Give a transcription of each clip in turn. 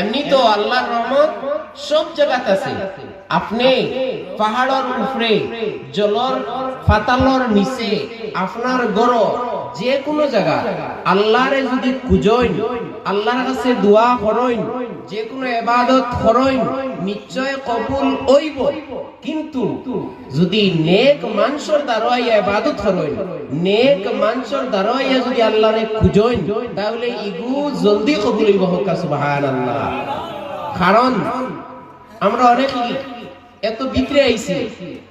এমনি তো আল্লাহর রহমত সব জায়গাতে আছে। আপনি পাহাড়ের উপরে, জলর ফাতালর নিচে, আপনার গড় যে কোনো জায়গা আল্লাহরে যদি খুঁজইন আল্লাহর কাছে দোয়া করইন যে কোনো এবাদত করইন নিশ্চয় কবুল হইব। কিন্তু যদি নেক মানুষের দ্বারাইয়া ইবাদত করইন নেক মানুষের দ্বারাইয়া যদি আল্লাহরে খুঁজইন তাহলে ইগু জলদি কবুল হইব হোক, সুবহানাল্লাহ। কারণ আমরা অনেক এত ভিতরে আইছি,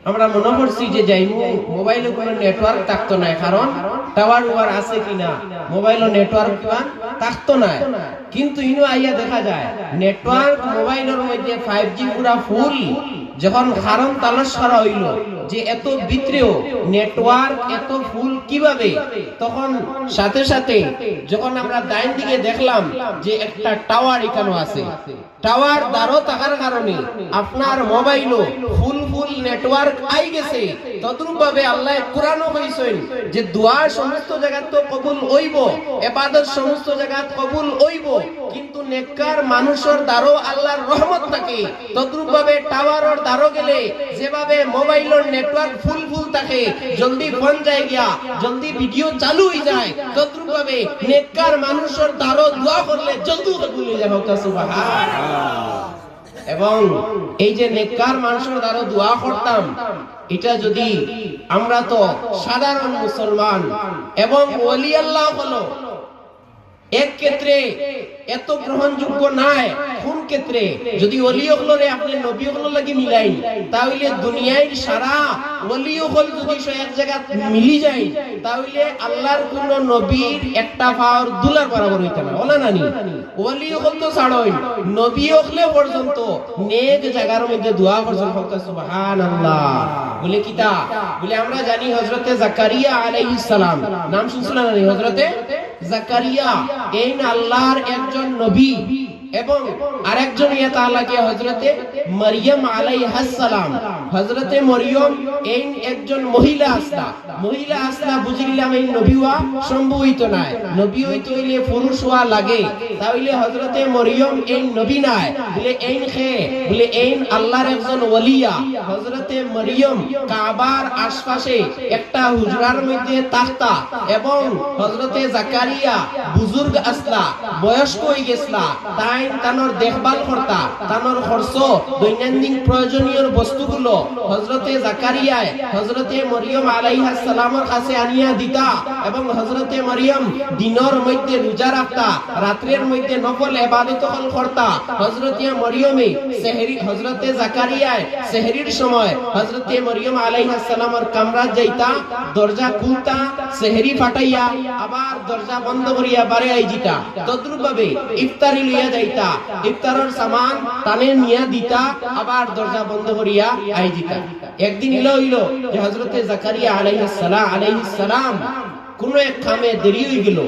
আমরা মনে করছি যে যাইমু, মোবাইলে কোনো নেটওয়ার্ক থাকতো না কারণ টাওয়ার ওয়ার আছে কিনা? মোবাইলও নেটওয়ার্ক কিমান থাকতো না কিন্তু ইনো আইয়া দেখা যায় নেটওয়ার্ক মোবাইলের মধ্যে ফাইভ জি পুরা ফুল যখন করা হইল যে এত ভিতরেও নেটওয়ার্ক এত ফুল কীভাবে, তখন সাথে সাথে যখন আমরা ডাইন দিকে দেখলাম যে একটা টাওয়ার এখানে আছে টাওয়ার দ্বারও থাকার কারণে আপনার মোবাইলও ফুল নেটওয়ার্ক আই গেছে। তদ্রুপ ভাবে আল্লাহ কোরআনও কইছেন যে দোয়া সমস্ত জায়গাত তো কবুল হইব ইবাদত সমস্ত জায়গাত কবুল হইব। কিন্তু নেককার মানুষের দ্বারও আল্লাহর রহমত থাকে। তদ্রুপ ভাবে টাওয়ারের দ্বারও গেলে যেভাবে মোবাইলের নেটওয়ার্ক ফুল ফুল থাকে, জলদি ফোন যায় গিয়া, জলদি ভিডিও চালু হয়ে যায়। তদ্রুপ ভাবে নেককার মানুষের দ্বারও দোয়া করলে জলদি কবুল হয়ে হোক সুবহানাল্লাহ। এবং এই যে নেককার মানুষের দ্বারা দোয়া করতাম, এটা যদি আমরা তো সাধারণ মুসলমান এবং ওলি আল্লাহ হলো এক ক্ষেত্রে এত গ্রহণযোগ্য নাই, কোন ক্ষেত্রে? যদি অলি হলরে আপনি নবী হল লাগি মিলাই তাহলে দুনিয়ায় সারা অলি হল যদি এক জায়গা মিলি যায়, তাহলে আল্লাহর কোন নবীর একটা পাওয়ার দুলার বরাবর হইতে না ওলা নানি? অলি হল তো ছাড়ই। নবী হলে পর্যন্ত নেক জায়গার মধ্যে দোয়া করছেন ফকত সুবহানাল্লাহ। বলে কিতা বলে আমরা জানি হযরতে জাকারিয়া আলাইহিস সালাম। নাম শুনছিলেন না হযরতে? জাকারিয়া, এই আল্লাহর একজন নবী এবং আরেকজন ইয়া তাআলাকে হযরতে মারিয়াম আলাইহাস সালাম। হযরতে মরিয়ম, এই একজন মহিলা আসলা মহিলা আসলা বুঝিলাম এই নবী হওয়া সম্ভব হইতো না নবী হইতো হইলে পুরুষ হওয়া লাগে। তাহলে হযরতে মরিয়ম এই নবী নাই। বলে এই খে? বলে এই আল্লাহর একজন ওলিয়া। হযরতে মরিয়ম কাবার আশপাশে একটা হুজরার মধ্যে তাখতা এবং হযরতে জাকারিয়া বুজুর্গ আসলা, বয়স্ক হয়ে গেছলা তাই তানোর দেখভাল করতা, তানোর খরচ, দৈনন্দিন প্রয়োজনীয় বস্তুগুলো হযরতে জাকারিয়ায় হযরতে মরিয়ম আলাইহিস সালামের কাছে আনিয়া দিতা এবং হযরতে মরিয়ম দিনের মধ্যে রোজা রাখতা, রাত্রের মধ্যে নফল ইবাদত হল করতা। হযরতে মরিয়মে সেহরি, হযরতে জাকারিয়ায় সেহরির সময় হযরতে মরিয়ম আলাইহিস সালামের কামরাত যাইতা, দরজা খুলতা, সেহরি ফাটাইয়া আবার দরজা বন্ধ করিয়া বারে আইজিতা তদ্রুপ ভাবে ইফতারি লইয়া যাইতা। ইফতারের সামান টানে নিয়া দিতা, আবার দরজা বন্ধ করিয়া আইজিতা একদিন ইলো হইল যে হযরতে জাকারিয়া আলাইহিস সালাম আলাইহিস সালাম কোন এক কামে দেরি হয়ে গেল।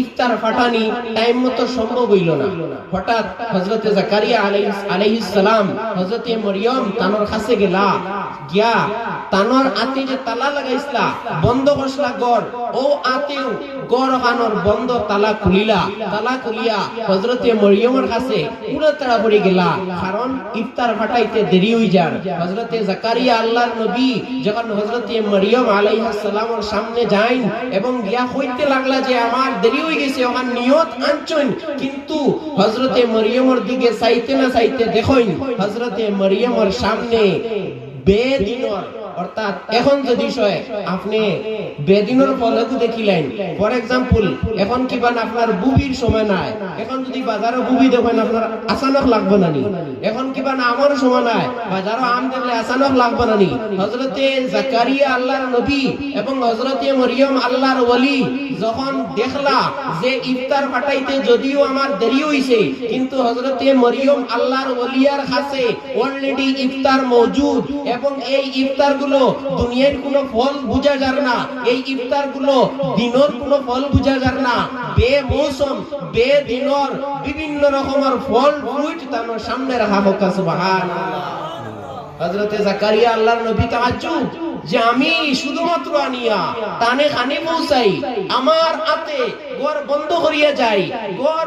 ইফতার ফাটানি টাইম মতো সম্ভব হইল না। হঠাৎ হযরতে জাকারিয়া সালাম হযরতে মরিয়ম কাছে গেলা। গিয়া আতে যে তালা বন্ধ গড়। ও আতেও গড় খানোর বন্ধ তালা খুলিলা। তালা খুলিয়া হযরতে মরিয়মের কাছে পুরো গেলা। কারণ ইফতার ফাটাইতে দেরি হই যার হযরতে জাকারিয়া আল্লাহর নবী যখন হযরতে মরিয়ম আলাইহিস সালামের সামনে যাইন এবং গিয়া হইতে লাগলা যে আমার দেরি হয়ে গেছে, আমার নিয়ত আঞ্চন কিন্তু হজরতে মরিয়মর দিকে চাইতে না চাইতে দেখইন হজরতে মরিয়মর সামনে বেদিনর অর্থাৎ এখন যদি সয় আপনি বেদিনের দেখিলেন ফর এক্সাম্পল এখন আপনার বুবির সময় নাই, এখন যদি বুবি দেখেন, আপনার আচানক লাগবে না নি। এখন আমার সময় নাই আম দেখলে আচানক লাগবে না নি। হযরতে জাকারিয়া আল্লাহর নবী এবং হযরতে মরিয়ম আল্লাহর ওলি যখন দেখলা যে ইফতার ফাটাইতে যদিও আমার দেরি হইছে, কিন্তু হযরতে মরিয়ম আল্লাহর ওলিয়ার কাছে অলরেডি ইফতার মজুদ এবং এই ইফতার গুলো দুনিয়ার কোনো ফল বুঝা যার না। এই ইফতারগুলো দিনর কোনো ফল বুঝা যার না। বে মৌসুম বে দিনর বিভিন্ন রকমের ফল ফ্রুট তানোর সামনে রাখা হোক হযরতে জাকারিয়া আল্লাহর নবী তাআজ্জুব যে আমি শুধুমাত্র আনিয়া, তানে খানে পৌঁছাই, আমার হাতে ঘর বন্ধ করিয়া যাই, ঘর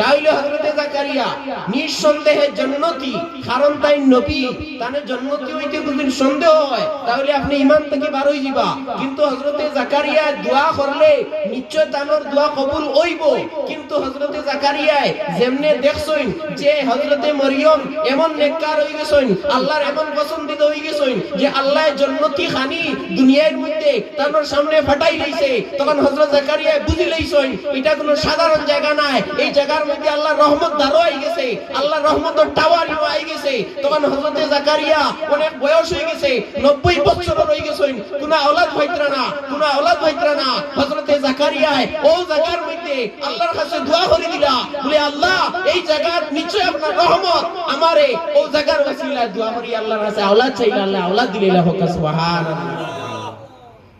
তাইলে হযরতে জাকারিয়া নিঃসন্দেহে জান্নতি, কারণ তাই নবী তানে জান্নতি হইতে কোনদিন সন্দেহ হয়, তাহলে আপনি ঈমান থেকে বার হই যাবা কিন্তু হযরতে জাকারিয়া দোয়া করলে নিশ্চয় তানোর দোয়া কবুল হইব। কিন্তু হযরতে জাকারিয়া যেমনে দেখছইন যে হযরতে মরিয়ম এমন নেককার হই গেছইন, আল্লাহর এমন পছন্দিত হই গেছইন যে আল্লাহ জান্নাতি খানি দুনিয়ার মধ্যে তানোর সামনে ফাটাই লইছে তখন হযরত জাকারিয়া বুঝি লইছইন, এটা কোনো সাধারণ জায়গা নাই। এই জায়গার মধ্যে আল্লাহর রহমত দারো আই গেছে, আল্লাহর রহমতের টাওয়ার আই গেছে। তখন হযরতে জাকারিয়া অনেক বয়স হয়ে গেছে 90 বছর হয়ে গেছে কোন আওলাদ হইতরা না, কোন আওলাদ হইতরা না হযরতে জাকারিয়ায়, ও জায়গার মধ্যে আল্লাহর কাছে দোয়া করে দিলা। বলে, আল্লাহ, এই জায়গার নিচে আপনার রহমত। আমারে ও জায়গার ওসিলায় দোয়া করি, আল্লাহর কাছে আওলাদ চাইলা আল্লাহ আওলাদ দিলে হোক সুবহানাল্লাহ।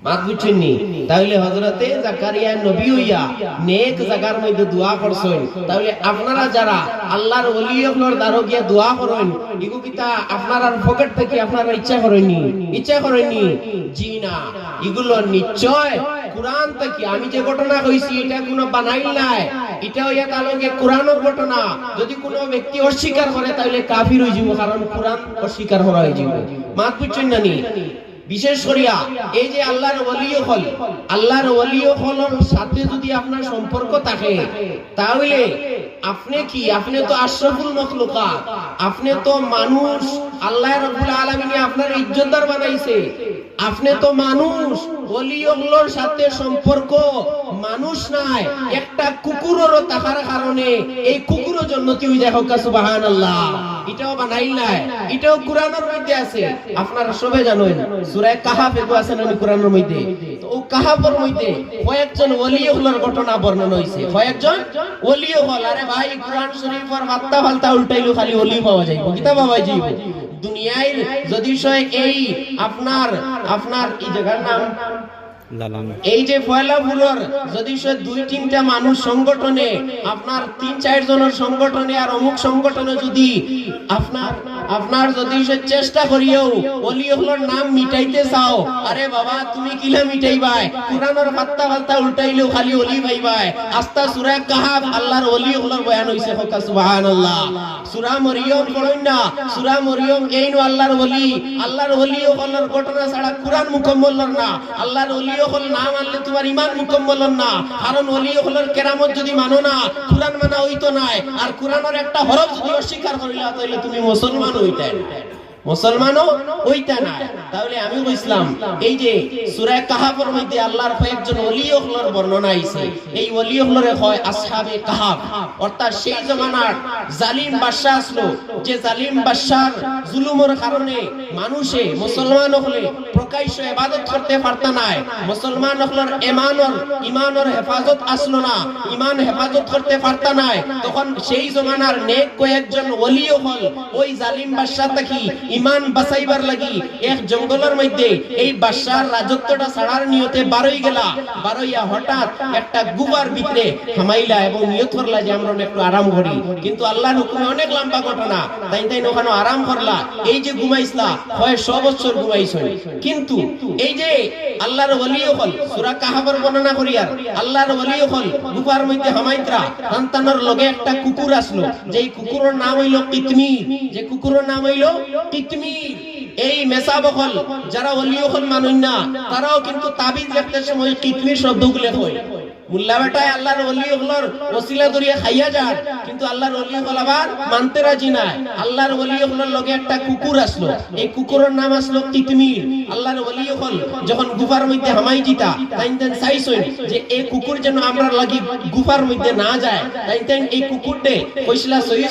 মাত তাহলে হজরতে জাকারিয়া নবী হইয়া নেক জায়গার মধ্যে দোয়া করছেন। তাহলে আপনারা যারা আল্লাহর দ্বারো গিয়া দোয়া করেন কিতা আপনার পকেট থেকে আপনারা ইচ্ছা করেননি। ইচ্ছা করেননি? জি না। নিশ্চয় কোরআন থেকে আমি যে ঘটনা কইছি, এটা কোনো বানাইল নাই। এটা হইয়া তালকে কোরআনের ঘটনা। যদি কোনো ব্যক্তি অস্বীকার করে, তাহলে কাফির হয়ে যাব, কারণ কোরআন অস্বীকার করা হয়ে যাব। মাত বুঝছেন না নি? বিশেষ করিয়া এই যে আল্লাহর ওলিও হল আল্লাহর ওলিও হলর সাথে যদি আপনার সম্পর্ক থাকে, তাহলে আপনি কি? আপনি তো আশরাফুল মখলুকাত, আপনি তো মানুষ, আল্লাহ রাব্বুল আলামিন আপনার ইজ্জতদার বানাইছে। আপনি তো মানুষ ওলিওগুলোর সাথে সম্পর্ক। মানুষ নাই, একটা কুকুরেরও থাকার কারণে এই কুকুরও জন্নতি হয়ে যায় হোক সুবহানাল্লাহ। এটাও বানাইল নাই, এটাও কোরআনের মধ্যে আছে। আপনারা সবাই জানেন, সূরা কাহাফ এগো আছে না কোরআনের মধ্যে? তো ও কাহাফের মধ্যে কয়েকজন ওলিও হলার ঘটনা বর্ণনা হইছে। কয়েকজন ওলিও হল আরে ভাই, কোরআন শরীফের মাত্তা ফালতা উল্টাইলো, খালি ওলি পাওয়া যাইব কিতা পাওয়া যাইব। দুনিয়ায় যদি এই আপনার আপনার এই জায়গার নাম এই যে ফয়লাপুরের যদি সে দুই তিনটা মানুষ সংগঠনে, আপনার তিন চার জনের সংগঠনে আর অমুক সংগঠনে যদি আপনার আপনার যদি সে চেষ্টা করিও অলি হলোর নাম মিটাইতে চাও, আরে বাবা, তুমি কিলা মিটাইবাই? কোরআনের পাত্তা পাত্তা উল্টাইলেও খালি অলি পাইবাই। আস্তা সূরা কাহাফ, আল্লাহর অলি হলোর বয়ান হইছে হকা সুবহানাল্লাহ। সূরা মরিয়ম পড়ুন না, সূরা মরিয়ম এই আল্লাহর ওলি আল্লাহর ওলি হলোর ঘটনা ছাড়া কোরআন মুকম্মল না। আল্লাহর হল না ইমান না। যদি না, কোরআন মানা নাই। একটা হরফ যদি অস্বীকার করিলা তুমি মুসলমান হইতে। মুসলমানও ওইটা না। তাহলে আমি কইছিলাম এই যে সূরা কাহাফের মধ্যে আল্লাহর কয়েকজন ওলি হলোর বর্ণনা আইছে, এই ওলি হলরে হয় আসহাবে কাহাফ। অর্থাৎ সেই জমানার জালিম বাদশা আসলো, যে জালিম বাদশার জুলুমের কারণে মানুষে মুসলমান হলে প্রকাশ্য ইবাদত করতে পারত নাই মুসলমান হলর ইমানর ইমানর হেফাজত আসলো না, ইমান হেফাজত করতে পারত নাই তখন সেই জমানার নেক কয়েকজন ওলিও হল, ওই জালিম বাদশা থাকি ইমান বাঁচাইবার লাগি এক জঙ্গলের মধ্যে এই বাদশার রাজত্বটা ছাড়ার নিয়তে বারোই গেলা। বারোইয়া হঠাৎ একটা গুবার ভিতরে হামাইলা এবং নিয়ত করলা যে আমরা একটু আরাম করি। কিন্তু আল্লাহর হুকুমে অনেক লম্বা ঘটনা। তাই তাই ওখানে আরাম করলা। এই যে ঘুমাইছলা, হয় ছ বছর ঘুমাইছ কিন্তু এই যে আল্লাহর ওলিও হল, সূরা কাহাবের বর্ণনা করি আর, আল্লাহর ওলিও হল গুফার মধ্যে হামাইত্রা সন্তানের লগে একটা কুকুর আসলো। যেই কুকুরের নাম হইল কিতমির যে কুকুরের নাম হইল কিতমির এই মেসা বকল যারা ওলিও মানুষ না তারাও কিন্তু তাবিজ লেখতে সময় কিতমির শব্দগুলো হয় মুল্লা বেটায় আল্লাহর হলর ওসিলা খাইয়া যান। কিন্তু আল্লাহর ওলি হল আবার মানতে রাজি নাই। আল্লাহর হলর লগে একটা কুকুর আসলো। এই কুকুরের নাম আসলো তিতমির। আল্লাহর ওলি হল যখন গুফার মধ্যে হামাই দিতা তাই যে এই কুকুর যেন আমরা লাগি গুফার মধ্যে না যায়। তাই এই কুকুরটে কইছিলা সহি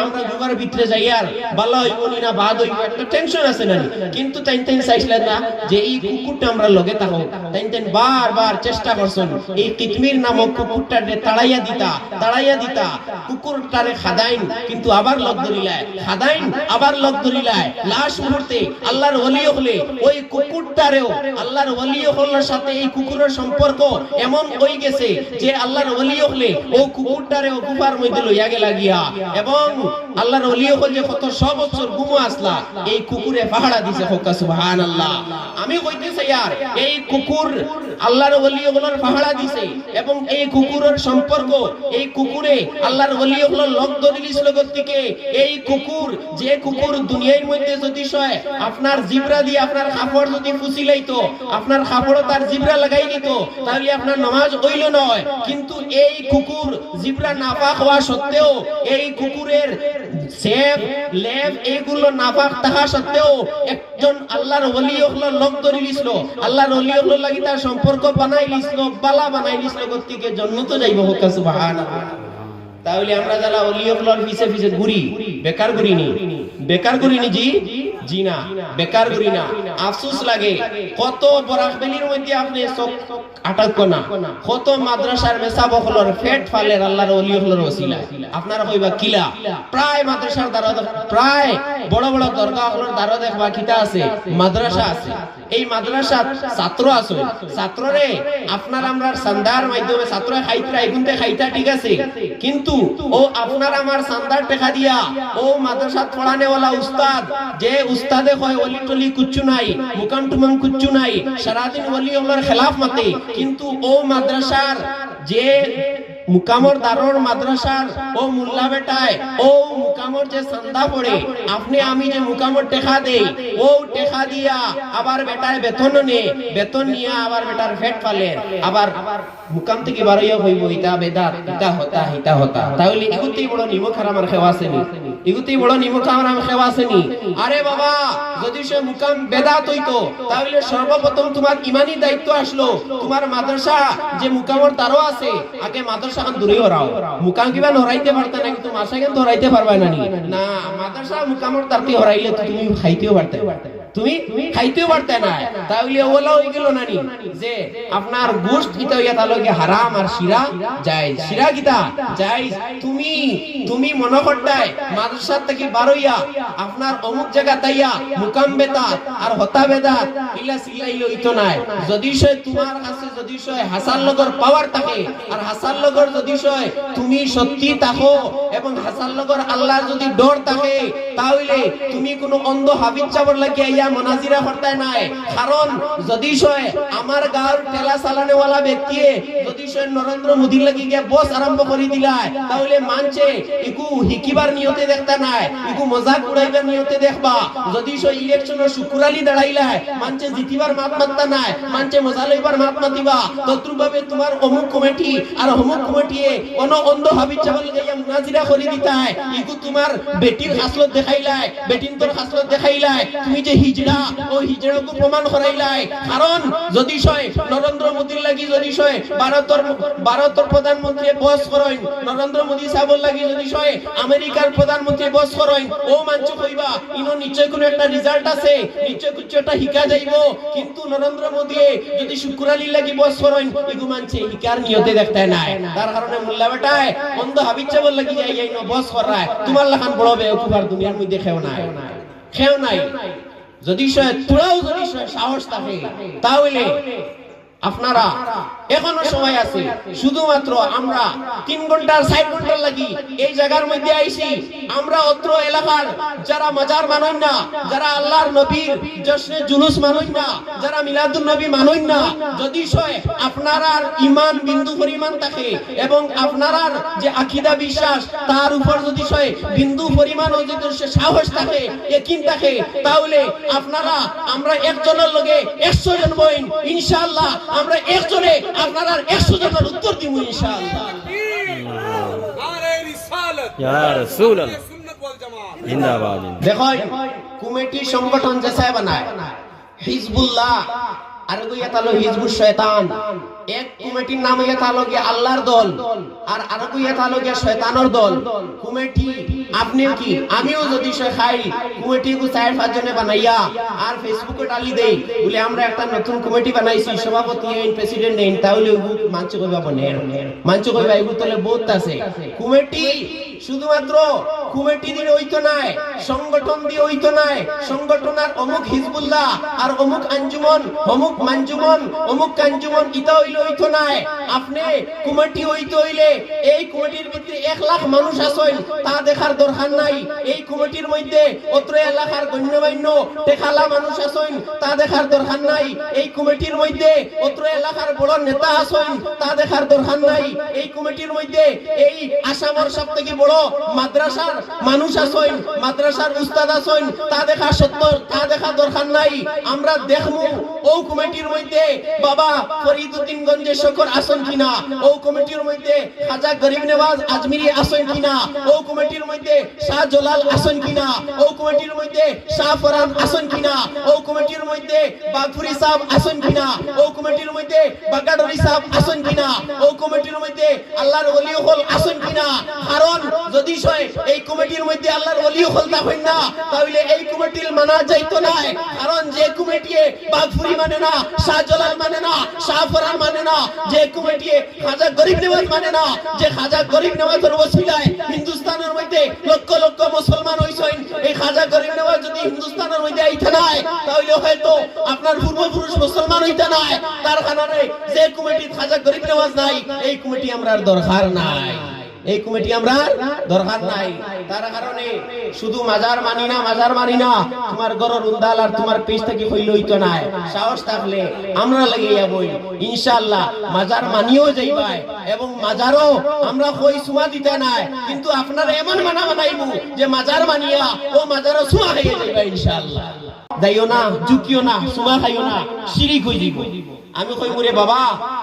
আমরা গুফার ভিতরে যাই আর ভালো হইব না বাদ হইব, একটা টেনশন আছে না কিন্তু তাই তেন চাইছিলেন না যে এই কুকুরটা আমরা লগে থাকো তাই তেন বারবার চেষ্টা করছেন এই কিতমির নামক কুকুরটারে তাড়াইয়া দিতা তাড়াইয়া দিতা। কুকুরটারে খাদাইন, কিন্তু আবার লগ ধরিলায়। খাদাইন, আবার লগ ধরিলায়। লাশ মুহূর্তে আল্লাহর ওলি হলে ওই কুকুরটারেও আল্লাহর ওলি হলের সাথে এই কুকুরের সম্পর্ক এমন হয়ে গেছে যে আল্লাহর ওলি হলে ও কুকুরটারে ও গুফার মধ্যে লইয়া গেলা গিয়া। এবং আল্লাহর ওলি হল যে কত সব বছর গুমো আসলা। এই কুকুরে পাহাড়া দিছে হোকা সুবহানাল্লাহ। আমি কইতেছি ইয়ার এই কুকুর আল্লাহর ওলি হলের পাহাড়া দিছে। এবং এই কুকুরের সম্পর্ক, এই কুকুরে আল্লাহর ওলি হলের লগ দলিলিস লগত থেকে। এই কুকুর, যে কুকুর দুনিয়ার মধ্যে যদি সয় আপনার জিবরা দিয়ে আপনার কাপড় যদি ফুসি লাইতো, আপনার কাপড়ও তার জিবরা লাগাই দিত, তাহলে আপনার নামাজ হইল নয়। কিন্তু এই কুকুর জিবরা নাপাক হওয়া সত্ত্বেও এই কুকুরের সেব লেভ এগুলো নাফাক তাহা সত্ত্বেও একজন আল্লাহর ওলি হলো লোক ধরে লিছিল আল্লাহর ওলি হলো লাগি তার সম্পর্ক বানাই লিছিল বালা বানাই লিছিল গতিকে জন্ম তো যাইব হোক, সুবহানাল্লাহ। তাহলে আমরা যারা অলিয়গুলোর পিছে পিছে ঘুরি, বেকার ঘুরি নি বেকার ঘুরি নি জি? জি না। বেকার ঘুরি না। আফসোস লাগে। কত বরাক বেলির মধ্যে আপনি চোখ আটক না। কত মাদ্রাসার মেসা বখলর ফেট ফালের আল্লাহর অলিয়গুলোর ওসিলা। আপনারা কইবা, কিলা? প্রায় মাদ্রাসার দ্বারা প্রায় বড় বড় দরগা হলর দ্বারা দেখবা কিতা আছে, মাদ্রাসা আছে। এই মাদ্রাসা ছাত্র আছে। ছাত্ররে আপনার আমরা সান্দার মাধ্যমে ছাত্র খাইতরা এগুনতে খাইতা ঠিক আছে। কিন্তু, ও আপনার আমার সান্দার টেকা দিয়া, ও মাদ্রাসা পড়ানেওয়ালা উস্তাদ, যে উস্তাদে কয়, অলি টলি কুচ্ছু নাই। কুচ্ছু নাই। সারাদিন ওলার খেলাফ কিন্তু ও মাদ্রাসার যে মুকামর দারোর মাদ্রাসার ও মুল্লা বেটায়, ও মুকামর যে সান্দা পড়ে, আপনি আমি যে মুকামর টেকা দেই, ও টেকা দিয়া আবার বেটায় বেতন নে, বেতন নিয়া আবার বেটার ফেট ফালে, আবার মুকাম থেকে বারইয়া হইব, ইতা বেদাত, ইতা হতা ইতা হতা। তাহলে এগুতেই বড় নিমক আমার খেওয়া আসেনি এগুতেই বড় আর আমার খেওয়া আরে বাবা, যদি সে মুকাম বেদাত হইতো তাহলে সর্বপ্রথম তোমার ইমানি দায়িত্ব আসলো। তোমার মাদ্রাসা যে মুকামর তারও আছে, আগে মাদ্রাসা খান দূরে হরাও মুকাম কিবা নরাইতে পারতে না কিন্তু মাসা কেন ধরাইতে পারবে না না, মাদ্রাসা মুকামর তারতে হরাইলে তুমি খাইতেও পারতে। তুমি খাইতেও পারতে না। তাহলে ওলা হয়ে গেল নানি। যে আপনার গোশত কিতা হইয়া তালকে হারাম আর শিরা। যায় শিরা। কিতা? যাই তুমি তুমি মনে করতাই মাদ্রাসা থেকে বারইয়া আপনার অমুক জায়গা তাইয়া মুকাম আর হতা ইলা সিলাইলো নাই। যদি সে তোমার কাছে যদি সে লগর পাওয়ার থাকে আর লগর যদি সে তুমি সত্যি থাকো এবং হাসান লগর আল্লাহর যদি ডর থাকে তাহলে তুমি কোনো অন্ধ হাবিজ চাবর লাগিয়া ইয়া মনাজিরা করতে নাই। কারণ যদি সে আমার গাঁর ঠেলা চালানেওয়ালা ব্যক্তিয়ে যদি সে নরেন্দ্র মোদীর লাগি গিয়া বস আরম্ভ করে দিলায়, তাহলে মানছে ইকু হিকিবার নিয়তে দেখতা নাই ইকু মজাক উড়াইবার নিয়তে দেখবা। যদি সে ইলেকশনের শুকুরালি দাঁড়াইলায়, মানছে জিতিবার মাত মাত্তা নাই, মানছে মজা লইবার মাত মাতিবা। তদ্রুপভাবে তোমার অমুক কমিটি আর অমুক কমিটিয়ে কোন অন্ধ হাবিজ চাবল গাইয়া মুনাজিরা করে দিতায়। ইকু তোমার বেটির হাসলত দেখাইলায় বেটিন তোর হাসলত দেখাইলায়। তুমি যে হিজড়া, ও হিজড়াকে প্রমাণ করাইলাই কারণ যদি সয়, নরেন্দ্র মোদীর লাগি যদি সয়, ভারতের ভারতের প্রধানমন্ত্রী বস করেন, নরেন্দ্র মোদী সাহেবর লাগি যদি সয়, আমেরিকার প্রধানমন্ত্রী বস করেন, ও মানছ কইবা ইনো নিশ্চয় কোনো একটা রেজাল্ট আছে, নিশ্চয় কিছু একটা হিকা যাইব। কিন্তু নরেন্দ্র মোদী যদি শুক্রালি লাগি বস করেন এগু মানছে হিকার নিয়তে দেখতে নাই। তার কারণে মোল্লা বেটায়, অন্ধ হাবিজ চাবল লাগি যাই যাই বস করায়। তোমার লাখান বড় বেউকুফার দুনিয়ার মধ্যে খেও নাই। খেও নাই। যদি সে তোরাও যদি সে সাহস থাকে তাহলে আপনারা, এখনও সময় আছে। শুধুমাত্র আমরা তিন ঘণ্টার ষাট ঘণ্টার লাগি এই জায়গার মধ্যে আইছি আমরা অত্র এলাকার যারা মাজার মানন না, যারা আল্লাহর নবীর জশ্নে জুলুস মানন না, যারা মিলাদুল নবী মানন না, যদি আপনারা ইমান বিন্দু পরিমাণ থাকে এবং আপনারা যে আকিদা বিশ্বাস, তার উপর যদি সয় বিন্দু পরিমাণ যদি সে সাহস থাকে একিন থাকে, তাহলে আপনারা, আমরা একজনের লগে একশো জন বইন, ইনশাআল্লাহ আমরা একজনে আপনারা একশো জনের উত্তর দিব ইনশাআল্লাহ। দেখো কমিটি সংগঠন যে সাহেব নাই হিজবুল্লাহ আর ইয়া তালো হিজবুশ শয়তান। এক কমিটির নাম কি আল্লাহর দল, আর আর গো তালো কি শয়তানের দল। কমিটি আপনিও কি? আমিও যদি খাই কমিটি চার পাঁচ জনে বানাইয়া আর ফেসবুকে ডালি দেই, বলে আমরা একটা নতুন কমিটি বানাইছি, সভাপতি প্রেসিডেন্ট আইন তাহলে মানচ কইবা বনে। কইবা এগু তলে বহুত আছে। কমিটি শুধুমাত্র কমিটি দিয়ে হইতো নাই সংগঠন দিয়ে হইতো নাই সংগঠন আর অমুক হিজবুল্লাহ আর অমুক আঞ্জুমন, অমুক মানজুমন অমুক কাঞ্জুমন, ইতা হইলে হইতো নাই আপনি কমিটি হইতে হইলে এই কমিটির ভিতরে এক লাখ মানুষ আছেন তা দেখার দরকার নাই। এই কমিটির মধ্যে অত্র এলাকার গণ্যমান্য টেকালা মানুষ আছেন তা দেখার দরকার নাই। এই কমিটির মধ্যে অত্র এলাকার বড় নেতা আছেন তা দেখার দরকার নাই। এই কমিটির মধ্যে এই আসামের সব থেকে বড় মাদ্রাসার মানুষ মাদ্রাসার উস্তাদ তা দেখা সত্য তা দেখা দরকার নাই। আমরা দেখমু ও কমিটির মধ্যে বাবা শকর কিনা, ও কমিটির মধ্যে খাজা নেওয়াজ আজমিরি কিনা, ও কমিটির মধ্যে শাহ জলাল কিনা, ও কমিটির মধ্যে শাহ কিনা, ও কমিটির মধ্যে বাগফুরি সাহেব কিনা, ও কমিটির মধ্যে বাগাডরি সাহেব কিনা, ও কমিটির মধ্যে আল্লাহর ওলি হল আসন কিনা, কারণ যদি এই কমিটির মধ্যে আল্লাহর ওলি হল তা হই না, তাহলে এই কমিটির মানা যাইতো না। কারণ যে কমিটি বাগফুরি মানে না শাহ জলাল মানে না শাহ ফরান মানে না, যে কমিটি খাজা গরিব নেওয়াজ মানে না, যে খাজা গরিব নেওয়াজের ওসিলায় হিন্দুস্তানের মধ্যে লক্ষ লক্ষ মুসলমান হইছেন, এই খাজা গরিব নেওয়াজ যদি হিন্দুস্তানের মধ্যে আইতে নাই, তাহলে হয়তো আপনার পূর্বপুরুষ মুসলমান হইতে নাই। তার কারণে যে কমিটি খাজা গরিব নেওয়াজ নাই, এই কমিটি আমরা দরকার নাই। এই কমিটি আমরা দরকার নাই। তার কারণে শুধু মাজার মানি না, মাজার মানি না, তোমার গরর উন্দাল আর তোমার পেজ থেকে হইল হইতো নাই। সাহস থাকলে আমরা লাগিয়ে যাবই ইনশাআল্লাহ মাজার মানিও যাইবাই এবং মাজারও আমরা কই সুমা দিতে নাই। কিন্তু আপনারা এমন মানা বানাইবো যে মাজার মানিয়া ও মাজারও সুমা খাইয়ে যাইবা ইনশাআল্লাহ। যাইও না, জুকিও না সুমা খাইও না শিরিক হই দিব। আমি কই মরে বাবা,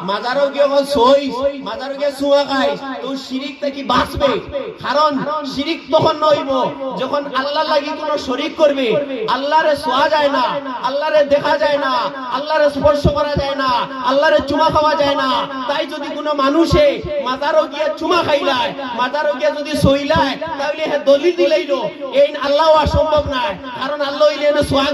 মাজারও গিয়ে সই, মাজারও গিয়ে সুমা খাই তো শিরিক থেকে বাঁচবে? কারণ শিরিক তখন নইব, যখন আল্লাহ লাগি কোন শরিক করবে, আল্লাহরে সোয়া যায় না, আল্লাহরে দেখা যায় না, আল্লাহরে স্পর্শ করা যায় না, আল্লাহরে চুমা খাওয়া যায় না। তাই যদি কোনো মানুষে মাজারও গিয়ে চুমা খাইলায় মাজারও গিয়ে যদি সইলায় তাহলে দলিল দিলেইল এই আল্লাহ সম্ভব নাই। কারণ আল্লাহ হইলে এনে সোয়া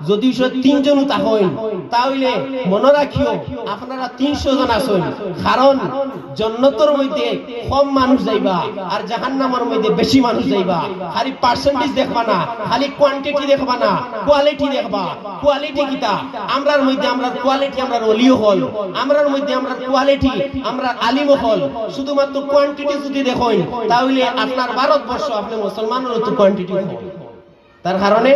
যদি তিনজন তাহইন তাহলে মনে রাখিও আপনারা তিনশো জন আসইন কারণ জন্নতর মধ্যে কম মানুষ যাইবা আর জাহান্নামের মধ্যে বেশি মানুষ যাইবা। খালি পার্সেন্টেজ দেখবা না, খালি কোয়ান্টিটি দেখবা না কোয়ালিটি দেখবা। কোয়ালিটি কিতা? আমরার মধ্যে আমরা কোয়ালিটি আমরা অলিও হল, আমরার মধ্যে আমরা কোয়ালিটি আমরা আলিমও হল। শুধুমাত্র কোয়ান্টিটি যদি দেখেন, তাহলে আপনার ভারতবর্ষ, আপনি মুসলমানের তো কোয়ান্টিটি হল। তার কারণে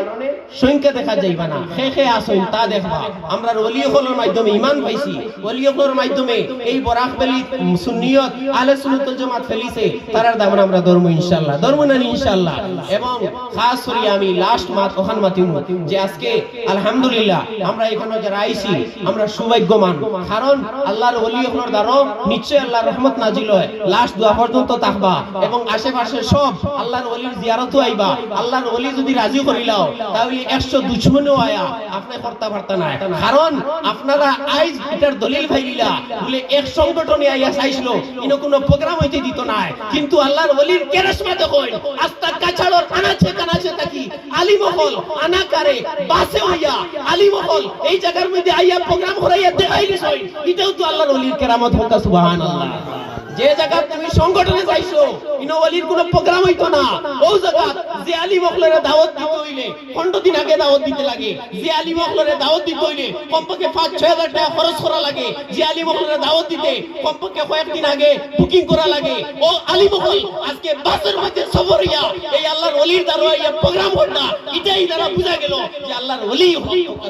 সংখ্যা দেখা যাইবা না। খে খে আসইন তা দেখবা। আমরা ওলিয় হলের মাধ্যমে ইমান পাইছি। ওলিয় হলের মাধ্যমে এই বরাক বেলি সুন্নিয়ত আলে সুন্নাতুল জামাত ফেলিছে। তারার দাম আমরা ধর্ম ইনশাআল্লাহ। ধর্ম না ইনশাআল্লাহ। এবং খাস করে আমি লাস্ট মাত ওখান মাতিম যে আজকে আলহামদুলিল্লাহ আমরা এখানে যারা আইছি, আমরা সৌভাগ্যমান কারণ আল্লাহর ওলিয় হলের দ্বারা নিশ্চয় আল্লাহর রহমত নাজিল হয়। লাস্ট দোয়া পর্যন্ত থাকবা। এবং আশেপাশে সব আল্লাহর ওলির জিয়ারতও আইবা। আল্লাহর ওলি যদি রাজি করিলাও। তাহলে একশো দুশ্মনও আয়া। আপনি করতে পারতেন না কারণ আপনারা আইজ এটার দলিল ভাইলিলা বলে এক সংগঠনে আইয়া চাইছিল। ইনো কোনো প্রোগ্রাম হইতে দিত না কিন্তু আল্লাহর ওলির কেরাসমা দেখুন আস্তা কাছাড়র আনাছে কানাছে তাকি আলী মহল আনাকারে বাসে হইয়া আলী মহল এই জায়গার মধ্যে আইয়া প্রোগ্রাম করাইয়া দেখাই গেছে এটাও তো আল্লাহর ওলির কেরামত হোক সুবহানাল্লাহ। যে জায়গা তুমি সংগঠনে যাইছো ইনোওয়ালির কোন প্রোগ্রাম হইতো না। ওই জায়গা যে আলী মকলের দাওয়াত দিতে হইলে খন্ড দিন আগে দাওয়াত দিতে লাগে। যে আলী মকলের দাওয়াত দিতে হইলে কমপক্ষে পাঁচ ছয় হাজার টাকা খরচ করা লাগে। যে আলী মকলের দাওয়াত দিতে কমপক্ষে কয়েকদিন আগে বুকিং করা লাগে। ও আলী মকল আজকে বাসের মধ্যে সবরিয়া এই আল্লাহর অলির দ্বারা ইয়া প্রোগ্রাম করনা এটাই দ্বারা বোঝা গেল যে আল্লাহর অলি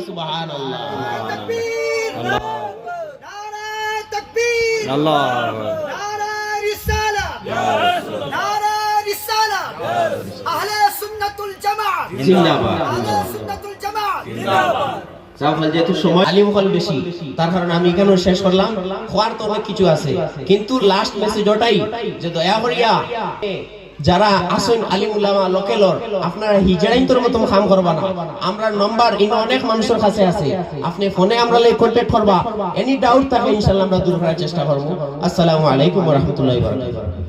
সুবহানাল্লাহ আল্লাহ। আল্লাহ আহলে সুন্নাতুল আলিম মতো কাম করবা না। আমরা নাম্বার অনেক মানুষের কাছে আছে। আপনি ফোনে আমরা লাই করবা। এনি ডাউট থাকলে ইনশাআল্লাহ আমরা দূর করার চেষ্টা করব। আসসালাম আলাইকুম ওয়া